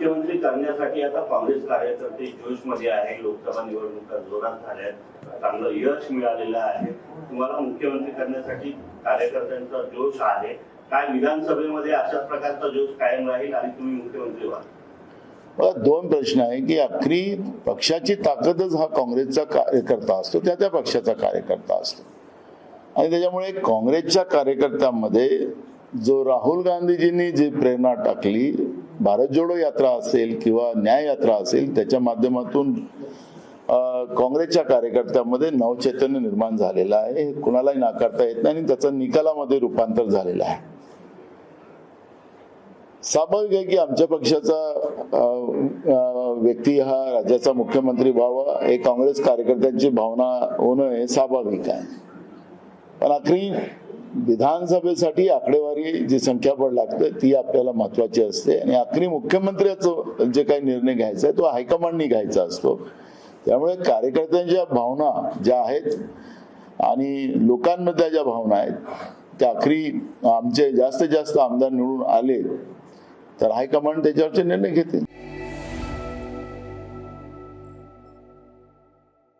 मुख्यमंत्री करण्यासाठी आता काँग्रेस कार्यकर्ते जोशमध्ये आहे लोकसभा निवडणुका जोरात झाल्या आहेत चांगलं यश मिळालेलं आहे. तुम्हाला मुख्यमंत्री करण्यासाठी कार्यकर्त्यांचा जोश आहे. काय विधानसभेमध्ये अशाच प्रकारचा जोश कायम राहील आणि तुम्ही मुख्यमंत्री व्हाल मला दोन प्रश्न आहे की अखरी पक्षाची ताकदच हा काँग्रेसचा कार्यकर्ता असतो त्या त्या पक्षाचा कार्यकर्ता असतो. आणि त्याच्यामुळे काँग्रेसच्या कार्यकर्त्यांमध्ये जो राहुल गांधीजींनी जी प्रेरणा टाकली भारत जोडो यात्रा असेल किंवा न्याय यात्रा असेल त्याच्या माध्यमातून काँग्रेसच्या कार्यकर्त्यांमध्ये नवचैतन्य निर्माण झालेलं आहे. हे कुणालाही नाकारता येत नाही आणि त्याचं निकालामध्ये रूपांतर झालेलं आहे. स्वाभाविक आहे की आमच्या पक्षाचा व्यक्ती हा राज्याचा मुख्यमंत्री व्हावा हे काँग्रेस कार्यकर्त्यांची भावना होणं हे स्वाभाविक आहे. पण आखरी विधानसभेसाठी आकडेवारी जी संख्याबळ लागते ती आपल्याला महत्वाची असते. आणि आखरी मुख्यमंत्र्याचं जे काही निर्णय घ्यायचा आहे तो हायकमांडनी घ्यायचा असतो. त्यामुळे कार्यकर्त्यांच्या भावना ज्या आहेत आणि लोकांमधल्या ज्या भावना आहेत त्या आखरी आमचे जास्तीत जास्त आमदार निवडून आले तर हायकमांड त्याच्यावरचे निर्णय घेतील.